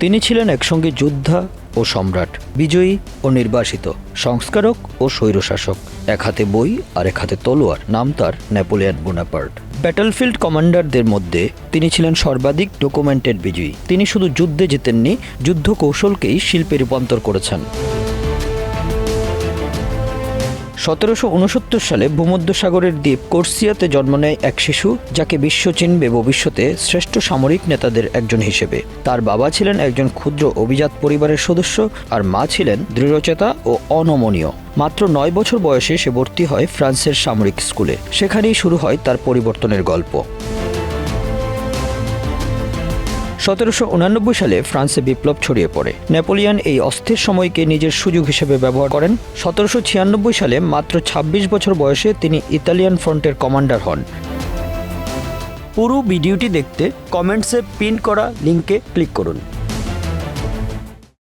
তিনি ছিলেন একসঙ্গে যোদ্ধা ও সম্রাট, বিজয়ী ও নির্বাসিত, সংস্কারক ও স্বৈরশাসক। এক হাতে বই আর এক হাতে তলোয়ার, নাম তার নেপোলিয়ান বোনাপার্ট। ব্যাটলফিল্ড কমান্ডারদের মধ্যে তিনি ছিলেন সর্বাধিক ডকুমেন্টেড বিজয়ী। তিনি শুধু যুদ্ধে জিতেননি যুদ্ধ কৌশলকেই শিল্পে রূপান্তর করেছেন। সতেরোশো উনসত্তর সালে ভূমধ্যসাগরের দ্বীপ কোর্সিয়াতে জন্ম নেয় এক শিশু, যাকে বিশ্ব চিনবে ভবিষ্যতে শ্রেষ্ঠ সামরিক নেতাদের একজন হিসেবে। তার বাবা ছিলেন একজন ক্ষুদ্র অভিজাত পরিবারের সদস্য, আর মা ছিলেন দৃঢ়চেতা ও অনমনীয়। মাত্র নয় বছর বয়সে সে ভর্তি হয় ফ্রান্সের সামরিক স্কুলে। সেখানেই শুরু হয় তার পরিবর্তনের গল্প। সতেরোশো সালে ফ্রান্সে বিপ্লব ছড়িয়ে পড়ে। নেপোলিয়ন এই অস্থির সময়কে নিজের সুযোগ হিসেবে ব্যবহার করেন। সতেরোশো ছিয়ানব্বই সালে মাত্র ২৬ বছর বয়সে তিনি ইতালিয়ান ফ্রন্টের কমান্ডার হন। পুরো ভিডিওটি দেখতে কমেন্টসে পিন করা লিঙ্কে ক্লিক করুন।